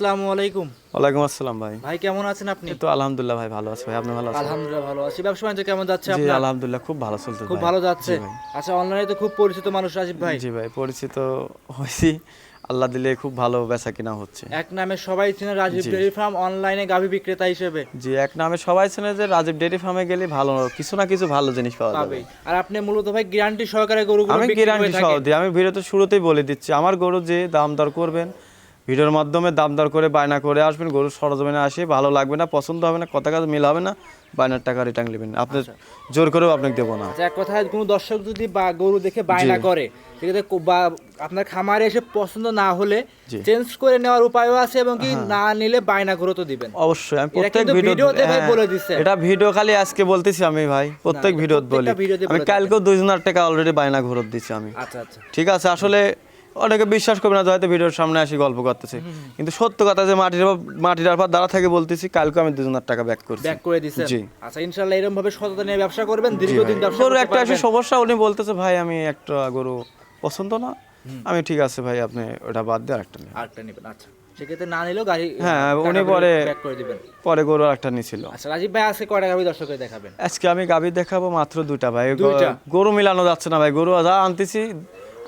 আসসালামু আলাইকুম। ওয়ালাইকুম আসসালাম ভাই। ভাই কেমন আছেন আপনি? তো আলহামদুলিল্লাহ ভাই ভালো আছি। ভাই আপনি ভালো আছেন? আলহামদুলিল্লাহ ভালো আছি। ব্যবসা বাণিজ্য কেমন যাচ্ছে জি আপনার? আলহামদুলিল্লাহ খুব ভালো চলছে খুব ভালো যাচ্ছে। আচ্ছা অনলাইনে তো খুব পরিচিত মানুষ রাজীব ভাই। জি ভাই পরিচিত হয়েছি। আল্লাহ দিলে খুব ভালো বেচা কিনা হচ্ছে। এক নামে সবাই চেনে রাজীব। ডেয়ারি ফার্ম অনলাইনে গাভী বিক্রেতা হিসেবে। জি এক নামে সবাই চেনে যে রাজীব ডেয়ারি ফার্মে গেলে ভালো কিছু না কিছু ভালো জিনিস পাওয়া যাবে। আর আপনি মূলত ভাই গ্যারান্টি সহকারে গরুগুলো আমি গ্যারান্টি সহ দিই। আমি ভিডিওতে শুরুতেই বলে দিচ্ছি আমার গরু যে দাম দর করবেন ভিডিওর মাধ্যমে দাম দর করে বায়না করে আসবেন গরু সরজমিনে আসে ভালো লাগবে না পছন্দ হবে না কথা কাজ মিল হবে না বায়নার টাকা রিটার্ন নেবেন। আপনি জোর করেও আপনাকে দেবো না। আচ্ছা এক কথায় কোনো দর্শক যদি বা গরু দেখে বায়না করে সেক্ষেত্রে বা আপনার খামারে এসে পছন্দ না হলে চেঞ্জ করে নেওয়ার উপায়ও আছে এবং কি না নিলে বায়না করে তো দিবেন। অবশ্যই আমি প্রত্যেক ভিডিও ভিডিওতে ভাই বলে দিছে। এটা ভিডিও খালি আজকে বলতেছি আমি ভাই প্রত্যেক ভিডিওতে বলি। আমি কালকেও দুই হাজার টাকা অলরেডি বায়না ঘুরত দিচ্ছি আমি। আচ্ছা আচ্ছা। ঠিক আছে আসলে অনেকে বিশ্বাস করবে না হয়তো ভিডিওর সামনে আসি গল্প করতেছে। কিন্তু সত্য কথা যে মাটির মাটির আরপর দাঁড়া থেকে বলতেছি কালকে আমি হাজার টাকা ব্যাক করছি। ব্যাক করে দিছেন? জি। আচ্ছা ইনশাআল্লাহ এরকম ভাবে সততা নিয়ে ব্যবসা করবেন দীর্ঘদিন ব্যবসা করতে একটা পারবেন। সমস্যা উনি বলতেছে ভাই আমি একটা গরু পছন্দ না। আমি ঠিক আছে ভাই আপনি ওটা বাদ দিয়ে আরেকটা নিন। আরেকটা নেবেন আচ্ছা। সেক্ষেত্রে না নিলেও গাড়ি হ্যাঁ, উনি পরে- ব্যাক করে দিবেন। পরে গরু আরেকটা নিছিল। আচ্ছা রাজীব ভাই আজকে কয়টা গাড়ি দর্শকের দেখাবেন? আজকে আমি গাভী দেখাবো মাত্র দুটা ভাই। গরু মিলানো যাচ্ছে না ভাই। গরু যা আনতেছি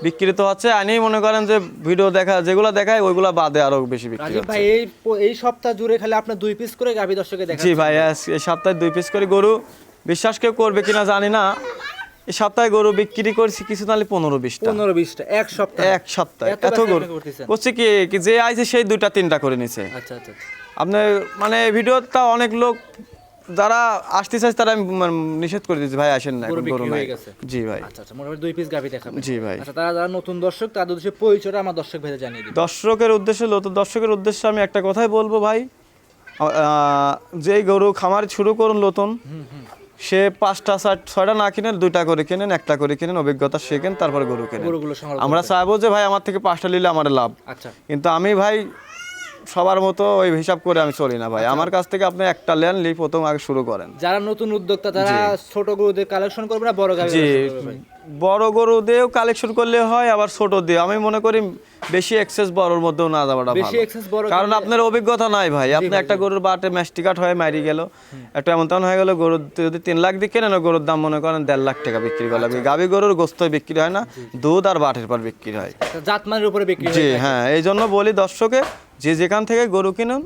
বিক্রি তো হচ্ছে আনি মনে করেন যে ভিডিও দেখা যেগুলো দেখায় ওইগুলো বাদে আরও বেশি বিক্রি হচ্ছে। ভাই এই এই সপ্তাহ জুড়ে খালি আপনার দুই পিস করে গাভি দর্শকের দেখা জি ভাই এই সপ্তাহে দুই পিস করে গরু। বিশ্বাস কেউ করবে কিনা জানি না। এই সপ্তাহে গরু বিক্রি করছি কিছু নাহলে পনেরো বিশটা পনেরো বিশটা এক সপ্তাহ। এক সপ্তাহে। এত গরু? করছে কি কি যে আইছে সেই দুইটা তিনটা করে নিছে। আচ্ছা আচ্ছা আচ্ছা। আপনার মানে ভিডিওটা অনেক লোক যারা আসতে চাইছে তারা আমি মানে নিষেধ করে দিচ্ছি ভাই আসেন না গরু নাই। জি ভাই। আচ্ছা আচ্ছা মোটামুটি দুই পিস গাভি দেখাবেন। জি ভাই। আচ্ছা তারা যারা নতুন দর্শক তাদের উদ্দেশ্যে পরিচয়টা আমার দর্শক ভেদে জানিয়ে দিবেন দর্শকের উদ্দেশ্যে লত দর্শকের উদ্দেশ্যে আমি একটা কথাই বলব ভাই। যেই গরু খামার শুরু করুন নতুন সে পাঁচটা ছয়টা না কিনেন দুইটা করে কিনেন একটা করে কিনেন অভিজ্ঞতা শেখেন তারপরে গরু কেনেন। আমরা চাইব যে ভাই আমার থেকে পাঁচটা নিলে আমার লাভ। আচ্ছা। কিন্তু আমি ভাই সবার মতো ওই হিসাব করে আমি চলি না ভাই। আমার কাছ থেকে আপনি একটা লেন লি প্রথম আগে শুরু করেন। যারা নতুন উদ্যোক্তা তারা ছোট গরুদের কালেকশন করবে না বড় জি। ভাই? বড় গরু দিয়েও কালেকশন করলে হয় আবার ছোট দিয়ে আমি মনে করি বেশি এক্সেস বড়র মধ্যেও না যাওয়াটা বেশি excess বড় কারণ আপনার অভিজ্ঞতা নাই ভাই। আপনি একটা গরুর বাটে ম্যাস্টিকাট হয়ে মারি গেল। একটা এমন তেমন হয়ে গেল গরুর যদি তিন লাখ দিয়ে কেনেন গরুর দাম মনে করেন দেড় লাখ টাকা বিক্রি করলে আচ্ছা। গাভী গরুর গোস্ত বিক্রি হয় না দুধ আর বাটের পর বিক্রি হয়। জাতমানের উপরে বিক্রি জি হ্যাঁ এই জন্য বলি দর্শকে যে যেখান থেকে গরু কিনুন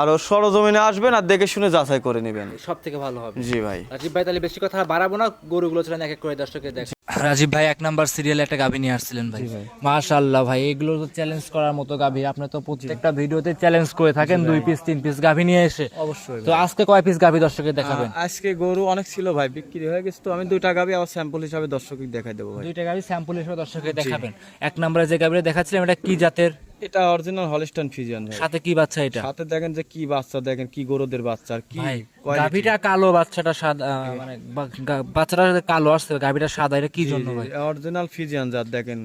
আরও সরজমিনে আসবেন আর দেখে শুনে যাচাই করে নেবেন। সব থেকে ভালো হবে। জি ভাই। রাজীব ভাই তাহলে বেশি কথা বাড়াবো না গরুগুলো ছিলেন এক এক করে দর্শকের দেখ রাজীব ভাই এক নাম্বার সিরিয়ালে একটা গাভী নিয়ে আসছিলেন ভাই। মাশাআল্লাহ ভাই এগুলো তো চ্যালেঞ্জ করার মতো গাভী। আপনি তো প্রত্যেকটা ভিডিওতে চ্যালেঞ্জ করে থাকেন দুই পিস তিন পিস গাভী নিয়ে এসে। অবশ্যই তো আজকে কয় পিস গাভী দর্শকের দেখাবেন? আজকে গরু অনেক ছিল ভাই বিক্রি হয়ে গেছে তো আমি দুইটা গাভী আবার স্যাম্পল হিসাবে দর্শককে দেখাই দেবো ভাই। দুইটা গাভী স্যাম্পল হিসেবে দর্শকের দেখাবেন। এক নম্বরে যে গাভীটা দেখাচ্ছিলাম এটা কি জাতের? এটা অরিজিনাল হলিস্টান ফিজিয়ান ভাই। সাথে কি বাচ্চা এটা? সাথে দেখেন যে কি বাচ্চা দেখেন কি গরুদের বাচ্চা আর কি গাভিটা কালো বাচ্চাটা সাদা মানে বাচ্চাটা কালো আসছে গাভীটা সাদা এটা কি জন্য ভাই? অরিজিনাল ফিজিয়ান জাত দেখেন।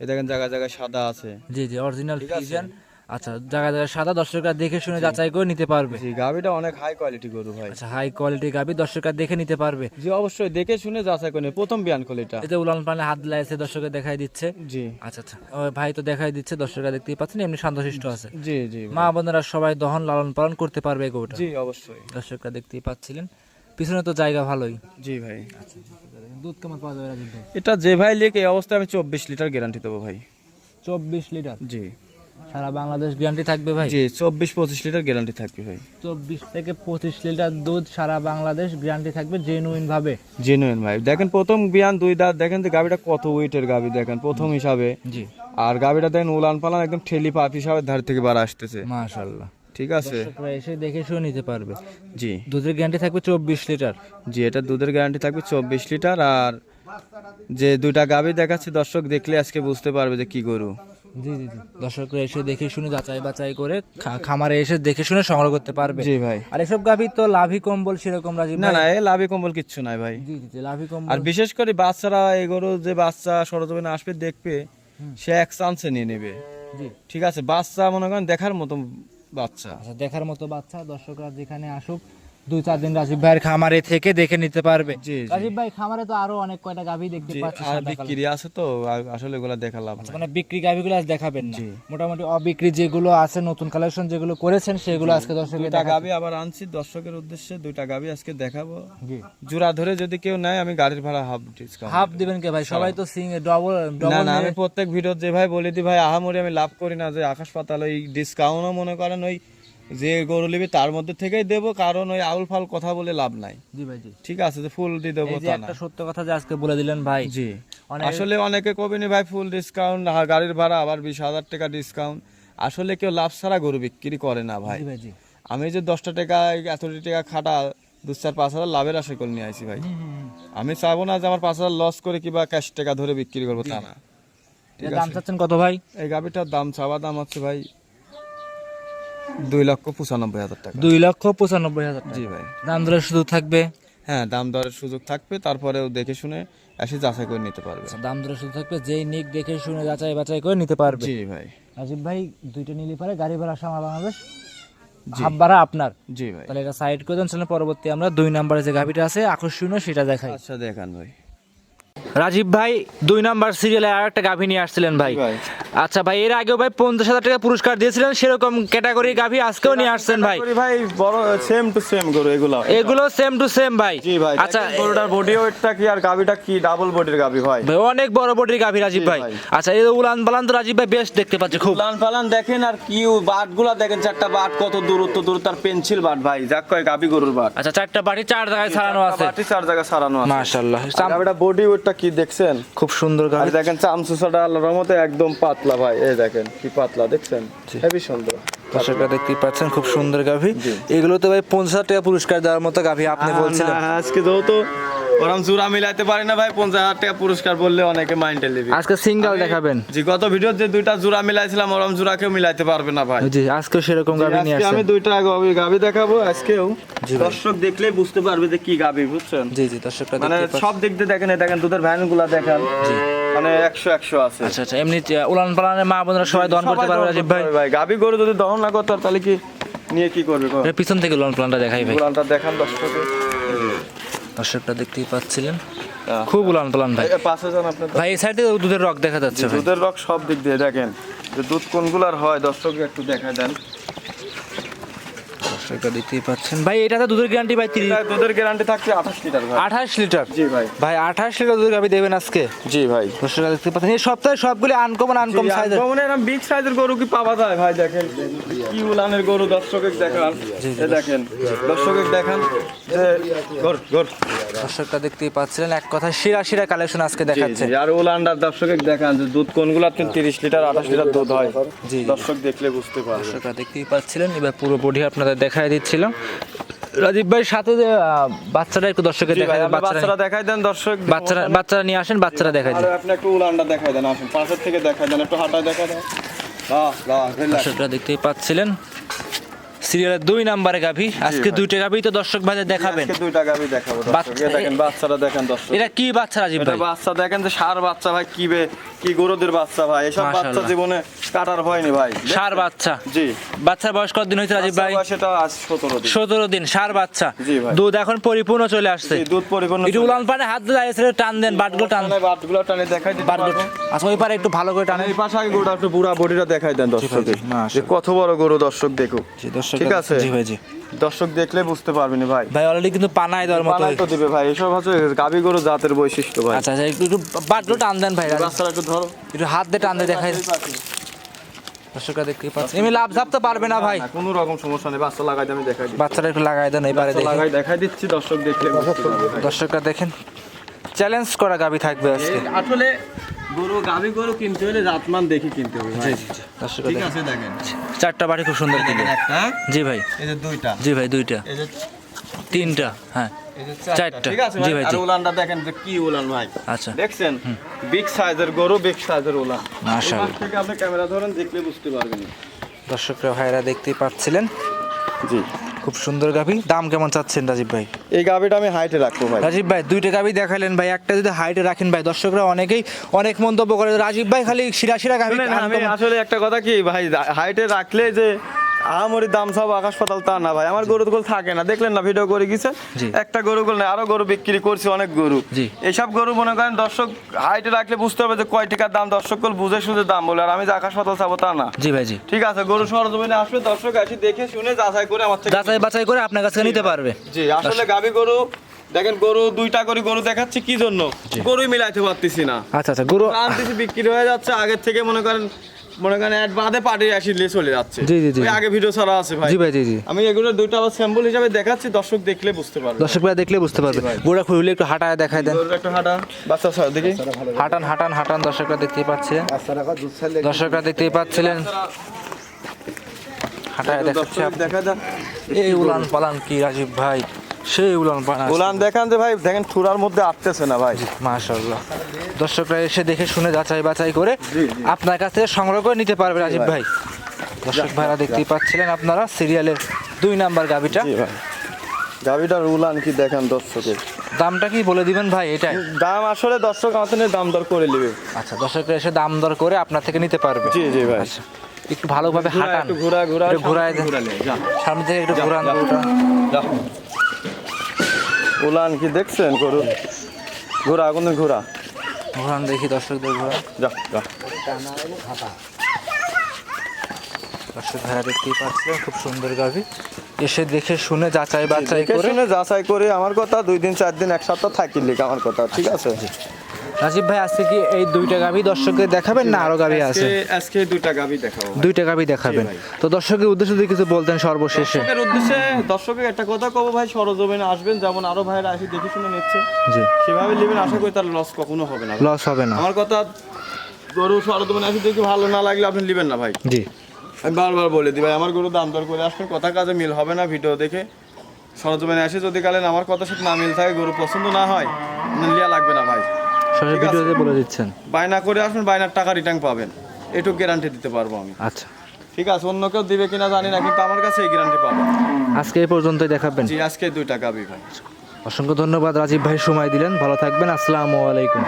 এ দেখেন জায়গা জায়গায় সাদা আছে। জি জি অরিজিনাল ফিজিয়ান আচ্ছা জায়গা জায়গায় সাদা দর্শকরা দেখে শুনে যাচাই করে নিতে পারবে। জি গাবিটা অনেক হাই কোয়ালিটি গরু ভাই। আচ্ছা হাই কোয়ালিটি গাভী দর্শকরা দেখে নিতে পারবে। জি অবশ্যই দেখে শুনে যাচাই করে। প্রথম বিয়ান খোল এটা উলান পালে হাত লাগাইছে দর্শকের দেখাই দিচ্ছে। জি। আচ্ছা আচ্ছা ভাই তো দেখাই দিচ্ছে দর্শকরা দেখতেই পাচ্ছেন এমনি শান্তশিষ্ট আছে। জি জি মা বোনেরা সবাই দহন লালন পালন করতে পারবে গরুটা। জি অবশ্যই। দর্শকরা দেখতেই পাচ্ছিলেন। পিছনে তো জায়গা ভালোই। জি ভাই। দুধ কেমন পাওয়া যাবে এটা যে ভাই এই অবস্থায় আমি চব্বিশ লিটার গ্যারান্টি দেবো ভাই। চব্বিশ লিটার? জি। সারা বাংলাদেশ গ্যারান্টি থাকবে ভাই? জি চব্বিশ পঁচিশ লিটার গ্যারান্টি থাকবে ভাই। চব্বিশ থেকে পঁচিশ লিটার দুধ সারা বাংলাদেশ গ্যারান্টি থাকবে জেনুইন ভাবে জেনুইন ভাই। দেখেন প্রথম বিয়ান দুই দাঁত দেখেন যে গাবিটা কত ওয়েটের গাবি দেখেন প্রথম হিসাবে। জি। আর গাবিটা দেখেন উলান পালান একদম ঠেলি পাপ হিসাবে ধার থেকে বার আসতেছে। মাশাল্লাহ ঠিক আছে? এসে দেখে শুনে নিতে পারবে। জি। দুধের গ্যারান্টি থাকবে চব্বিশ লিটার। জি এটা দুধের গ্যারান্টি থাকবে চব্বিশ লিটার। আর যে দুইটা গাবি দেখাচ্ছে দর্শক দেখলে আজকে বুঝতে পারবে যে কি গরু। জি জি দর্শকরা এসে দেখে শুনে যাচাই বাছাই করে খামারে এসে দেখে শুনে সংগ্রহ করতে পারবে। জি ভাই। আর এসব গাভী তো লাভি কম্বল সেরকম রাজীব না না এ লাভি কম্বল কিচ্ছু নাই ভাই। জি জি লাভি কম্বল। আর বিশেষ করে বাচ্চারা এই গরু যে বাচ্চা সরজমিনে আসবে দেখবে সে এক চান্সে নিয়ে নেবে। জি। ঠিক আছে বাচ্চা মনে করেন দেখার মতো বাচ্চা। আচ্ছা দেখার মতো বাচ্চা দর্শকরা যেখানে আসুক দুই চার দিন রাজীব ভাইয়ের খামারে থেকে দেখে নিতে পারবে। রাজীব ভাই খামারে তো আরও অনেক কয়টা গাভী দেখতে পাচ্ছি আর বিক্রি আছে তো আসলে এগুলা দেখা লাভ মানে বিক্রি গাভীগুলো আজ দেখাবেন না। মোটামুটি অবিক্রি যেগুলো আছে নতুন কালেকশন যেগুলো করেছেন সেগুলো আজকে দর্শকের দুইটা গাবি আবার আনছি দর্শকের উদ্দেশ্যে দুইটা গাবি আজকে দেখাবো। জি। জোড়া ধরে যদি কেউ নেয় আমি গাড়ির ভাড়া হাফ ডিসকাউন্ট হাফ দিবেন কে ভাই? সবাই তো সিং ডবল না ডবল না আমি প্রত্যেক ভিডিও যে ভাই বলে দিই ভাই আহামরি আমি লাভ করি না যে আকাশ পাতাল ওই ডিসকাউন্টও মনে করেন ওই যে গরু নিবি তার মধ্যে থেকেই দেবো কারণ ওই আউল ফাল কথা বলে লাভ নাই। জি ভাই জি। ঠিক আছে যে ফুল দিয়ে দেবো তা একটা সত্য কথা যে আজকে বলে দিলেন ভাই। জি। আসলে অনেকে কবিনি ভাই ফুল ডিসকাউন্ট গাড়ির ভাড়া আবার বিশ হাজার টাকা ডিসকাউন্ট আসলে কেউ লাভ ছাড়া গরু বিক্রি করে না ভাই। আমি যে দশটা টাকা এতটি টাকা খাটা দু চার পাঁচ হাজার লাভের আশা করে নিয়ে আসি ভাই। আমি চাবো না যে আমার পাঁচ হাজার লস করে কিবা ক্যাশ টাকা ধরে বিক্রি করব তা না। দাম চাচ্ছেন কত ভাই? এই গাভিটার দাম চাওয়া দাম হচ্ছে ভাই দুই লক্ষ পঁচানব্বই হাজার টাকা। দুই লক্ষ পঁচানব্বই হাজার জি ভাই। দাম দরে শুধু থাকবে? হ্যাঁ দাম দরের সুযোগ থাকবে তারপরেও দেখে শুনে এসে যাচাই করে নিতে পারবে। দাম দরে শুধু থাকবে যেই নিক দেখে শুনে যাচাই বাছাই করে নিতে পারবে। জি ভাই। রাজীব ভাই দুইটা নিলে পারে গাড়ি ভাড়া সামা বাংলাদেশ। হাফ ভাড়া আপনার। জি ভাই। তাহলে এটা সাইড করে দেন পরবর্তী আমরা দুই নম্বরে যে গাভিটা আছে আকর্ষণীয় সেটা দেখাই। আচ্ছা দেখান ভাই। রাজীব ভাই দুই নাম্বার সিরিয়ালে আর একটা গাভী নিয়ে আসছিলেন ভাই। ভাই। আচ্ছা ভাই এর আগেও ভাই পঞ্চাশ হাজার টাকা পুরস্কার দিয়েছিলেন সেরকম ক্যাটাগরি গাভী আজকেও নিয়ে আসছেন ভাই। ভাই বড় সেম টু সেম গরু এগুলো এগুলো সেম টু সেম ভাই। জি ভাই আচ্ছা গরুটার বডি ওয়েটটা কি আর গাভিটা কি ডাবল বডির গাভি ভাই। ভাই অনেক বড় বডির গাভী রাজীব ভাই। আচ্ছা এই উলান পালান তো রাজীব ভাই বেশ দেখতে পাচ্ছি খুব। লান পালান দেখেন আর কি বাটগুলা দেখেন চারটা বাট কত দূরত্ব দূরত্ব আর পেন্সিল বাট ভাই। যাক কয় গাভি গরুর বাট। আচ্ছা চারটা বাটি চার জায়গায় ছাড়ানো আছে। বাটি চার জায়গা সারানো আছে। মাশাআল্লাহ গাভিটা বডি ওয়েটটা কি দেখছেন? খুব সুন্দর গাভী। দেখেন চামচুসাটা আল্লাহর রহমতে একদম পাতলা ভাই এই দেখেন কি পাতলা দেখছেন? হেভি সুন্দর। দর্শকরা দেখতেই পাচ্ছেন খুব সুন্দর গাভী। এগুলো তো ভাই পঞ্চাশ টাকা পুরস্কার দেওয়ার মতো গাভী আপনি বলছিলেন। আজকে যেহেতু ওরম জোড়া মিলাইতে পারি না ভাই পঞ্চাশ হাজার টাকা পুরস্কার বললে অনেকে মাইন্ডে নেবে। আজকে সিঙ্গেল দেখাবেন। যে গত ভিডিও যে দুইটা জোড়া মিলাইছিলাম ওরম জোড়া কেউ মিলাইতে পারবে না ভাই। জি আজকেও সেরকম গাভী নিয়ে আজকে আমি দুইটা গাভি গাভি দেখাবো আজকেও দর্শক দেখলেই বুঝতে পারবে যে কি গাভি বুঝছেন? জি জি দর্শকরা মানে সব দিক দিয়ে দেখেন দেখেন দুধের ভ্যানগুলা দেখেন মানে একশো একশো আছে। আচ্ছা আচ্ছা এমনি উলান পালানের মা বোনরা সবাই দহন করতে পারবে রাজীব ভাই ভাই। গাভি গরু যদি দহন না করতে তাহলে কি নিয়ে কি করবে পিছন থেকে উলান পালানটা দেখাই ভাই। গুলানটা দেখান দর্শকে দর্শকরা দেখতেই পাচ্ছিলেন। আহ, খুব উলান পালান ভাই। পাশে যান আপনার ভাই এই সাইডে দুধের রক দেখা যাচ্ছে দুধের রক সব দিক দিয়ে দেখেন। যে দুধ কোনগুলার হয় দর্শককে একটু দেখা দেন। দর্শকরা দেখতেই পাচ্ছেন। ভাই এটাতে দুধের গ্যারান্টি ভাই তিরিশ দুধের গ্যারান্টি থাকছে আঠাশ লিটার ভাই। আঠাশ লিটার? জি ভাই। ভাই আঠাশ লিটার দুধ গাভি দেবেন আজকে? জি ভাই। দর্শকরা দেখতে পাচ্ছেন এই সপ্তাহে সবগুলি আনকমন আনকম সাইজ কমনে এরকম বিগ সাইজের গরু কি পাওয়া যায় ভাই দেখেন? কি উলানের গরু দর্শকের দেখান। দেখেন দর্শকের দেখান যে গর গর। দর্শকরা দেখতেই পাচ্ছিলেন। এক কথা শিরা শিরা কালেকশন আজকে দেখাচ্ছে। আর উলানটার দর্শকে দেখান যে দুধ কোনগুলা তিরিশ লিটার আঠাশ লিটার দুধ হয় জি। দর্শক দেখলে বুঝতে পারবে। দর্শকরা দেখতেই পাচ্ছিলেন। এবার পুরো বডি আপনাদের দেখাই দিচ্ছিলাম। রাজীব ভাই সাথে যে আহ, একটু ভাই, দেখাই আপনি বাচ্চারা বাচ্চারা দেখাই দেন দর্শক। বাচ্চারা বাচ্চারা নিয়ে আসেন বাচ্চারা দেখাই দিন। আপনি একটু উলানটা দেখাই দেন আসুন। পাশের থেকে দেখাই দেন একটু হাঁটায় দেখা দেন। দর্শকরা দেখতেই পাচ্ছিলেন। সিরিয়ালের দুই নাম্বারে গাভি। আজকে দুইটা গাভি তো দর্শক ভাই দেখাবেন। দুইটা গাভি দেখাবো দর্শক। দেখেন বাচ্চারা দেখেন দর্শক। এটা কি বাচ্চা রাজীব ভাই বাচ্চা দেখেন যে সার বাচ্চা ভাই কি বে কি গরুদের বাচ্চা ভাই? এসব বাচ্চা জীবনে কাটার ভাই। সার বাচ্চা। জি। বাচ্চার বয়স কতদিন হয়েছে রাজীব ভাই? সেটা আজ সতেরো দিন। সতেরো দিন সার বাচ্চা। দুধ এখন পরিপূর্ণ চলে আসছে। দুধ পরিপূর্ণ একটু উলান পানে হাত টান দেন বাটগুলো টান। বাটগুলো টানে দেখাই বাটগুলো আচ্ছা ওই পারে একটু ভালো করে টানেন। এই পাশে আগে গরুটা একটু পুরা বডিটা দেখাই দেন দর্শকে জি, মাশাআল্লাহ। যে কত বড় গরু দর্শক দেখুক। ঠিক আছে? জি ভাই জি। দর্শক দেখলে বুঝতে পারবেন ভাই। ভাই অলরেডি কিন্তু পানাই দেওয়ার মতো পালাই তো দিবে ভাই এসব হচ্ছে গাবি গরু জাতের বৈশিষ্ট্য ভাই। আচ্ছা আচ্ছা একটু একটু বাটগুলো টান দেন ভাই বাচ্চারা একটু ধরো। একটু হাত দিয়ে টান দিয়ে দেখাই। দর্শকরা দেখতেই পাচ্ছি এমনি লাভ ঝাপ তো পারবে না ভাই। কোনো রকম সমস্যা নেই বাচ্চা লাগাই আমি দেখাই দিচ্ছি। বাচ্চারা একটু লাগাই দেন এবারে দেখি লাগাই দেখাই দিচ্ছি দর্শক দেখলে। দর্শকরা দেখেন চ্যালেঞ্জ করা গাবি থাকবে আজকে। আসলে গরু গাবি গরু কিনতে হলে জাতমান দেখে কিনতে হবে। দর্শকরা ঠিক আছে দেখেন। চারটা বাড়ি খুব সুন্দর কিনে একটা। জি ভাই। এই যে দুইটা। জি ভাই দুইটা। এই যে তিনটা হ্যাঁ। চারটা। ঠিক আছে জি ভাই ভাই, আর উলানটা দেখেন যে কি উলান ভাই। আচ্ছা। দেখছেন? বিগ সাইজের গরু বিগ সাইজের উলান। মাশাআল্লাহ। থেকে আপনি ক্যামেরা ধরেন দেখলে বুঝতে পারবেন। দর্শকরা ভাইরা দেখতেই পাচ্ছিলেন। জি। খুব সুন্দর গাভি। দাম কেমন চাচ্ছেন রাজীব ভাই? এই গাবিটা আমি হাইটে রাখব ভাই। রাজীব ভাই দুইটা গাভি দেখালেন ভাই একটা যদি হাইটে রাখেন ভাই দর্শকরা অনেকেই অনেক মন্তব্য করে রাজীব ভাই খালি শিরা শিরা গাভি আমি আসলে একটা কথা কি ভাই হাইটে রাখলে যে আহামরি দাম সব আকাশ পাতাল তা না ভাই। আমার গরু তো থাকে না। দেখলেন না ভিডিও করে গেছে। একটা গরু করলে আরও গরু বিক্রি করছি অনেক গরু। জি। এইসব গরু মনে করেন দর্শক হাইটে রাখলে বুঝতে হবে যে কয় টাকার দাম দর্শক কল বুঝে শুনে দাম বলে আর আমি যে আকাশ পাতাল চাবো তা না। জি ভাই জি। ঠিক আছে গরু সরজমিনে আসবে দর্শক আসি দেখে শুনে যাচাই করে আমার থেকে যাচাই বাছাই করে আপনার কাছে নিতে পারবে। জি আসলে গাবি গরু দেখেন গরু দুইটা করে গরু দেখাচ্ছি কি জন্য? গরুই মিলাইতে পারতেছি না। আচ্ছা আচ্ছা গুরু আনতেছি বিক্রি হয়ে যাচ্ছে আগের থেকে মনে করেন মনে করেন এক বাদে পাটি আসি নিয়ে চলে যাচ্ছে। জি, জি, জি। ওই আগে ভিডিও ছাড়া আছে ভাই। জি ভাই জি জি। আমি এগুলো দুইটা আবার স্যাম্পল হিসাবে দেখাচ্ছি দর্শক দেখলে বুঝতে পারবে। দর্শক ভাই দেখলে বুঝতে পারবে। গোড়া খুলে একটু হাঁটায় দেখায় দেন। একটা হাঁটা বাচ্চা ছয় দেখি। হাঁটান হাঁটান হাঁটান দর্শকরা দেখতেই পাচ্ছিলেন দর্শকরা দেখতেই পাচ্ছিলেন। হাঁটায় দেখাচ্ছে দেখা যাক। এই উলান পালান কি রাজীব ভাই। সেই উলান পালান গোলান দেখান যে ভাই দেখেন ঠুরার মধ্যে আটতেছে না ভাই। মাশাআল্লাহ। দর্শকরা এসে দেখে শুনে যাচাই বাছাই করে আপনার কাছ থেকে সংগ্রহ করে নিতে পারবে রাজীব ভাই। দর্শক ভাইরা দেখতেই পাচ্ছিলেন আপনারা সিরিয়ালের দুই নাম্বার গাবিটা। গাভিটার উলান কি দেখেন দর্শকের? দামটা কি বলে দিবেন ভাই এটাই? দাম আসলে দর্শক আমাদের দাম দর করে নেবে। আচ্ছা দর্শকরা এসে দাম দর করে আপনার থেকে নিতে পারবে। জি জি ভাই। আচ্ছা একটু ভালোভাবে হাঁটান। একটু ঘুরা ঘুরা ঘুরায় দেন। সামনে থেকে একটু ঘুরান। উলান কি দেখছেন গরু? ঘোরা কোন ঘোরা ঘোরান দেখি দর্শকদের ঘোরা যা যা। দর্শক ভাইরা দেখতেই পাচ্ছিলেন খুব সুন্দর গাভী। এসে দেখে শুনে যাচাই বাছাই করে শুনে যাচাই করে আমার কথা দুই দিন চার দিন এক সপ্তাহ থাকি লিখ আমার কথা ঠিক আছে? রাজীব ভাই আজকে কি এই দুইটা গাভি দর্শকদের দেখাবেন না আরও গাভি আছে? আজকে- দুইটা গাবি দেখাবো দুইটা গাভি দেখাবেন। তো দর্শকের উদ্দেশ্যে যদি কিছু বলতেন সর্বশেষে। দর্শকের উদ্দেশ্যে দর্শকের একটা কথা কব ভাই সরজমিনে আসবেন যেমন আরও ভাইরা আসি দেখে শুনে নিচ্ছে। জি। সেভাবে নেবেন আশা করি তার লস কখনো হবে না লস হবে না। আমার কথা গরু সরজমিনে আসি দেখি ভালো না লাগলে আপনি নেবেন না ভাই। জি। আমি বারবার বলে দিই ভাই আমার গরু দাম দর করে আসবেন কথা কাজে মিল হবে না ভিডিও দেখে। সরজমিনে আসে যদি কালেন আমার কথা সাথে না মিল থাকে গরু পছন্দ না হয় আপনার লিয়া লাগবে না ভাই সরাসরি ভিডিওতে বলে দিচ্ছেন। বায়না করে আসবেন বায়নার টাকা রিটার্ন পাবেন। এটুকু গ্যারান্টি দিতে পারব আমি। আচ্ছা। ঠিক আছে অন্য কেউ দিবে কিনা জানি না কিন্তু আমার কাছে এই গ্যারান্টি পাবেন। আজকে এই পর্যন্তই দেখাবেন। জি আজকে দুই টাকা ভাই। অসংখ্য ধন্যবাদ রাজীব ভাই সময় দিলেন। ভালো থাকবেন। আসসালামু আলাইকুম।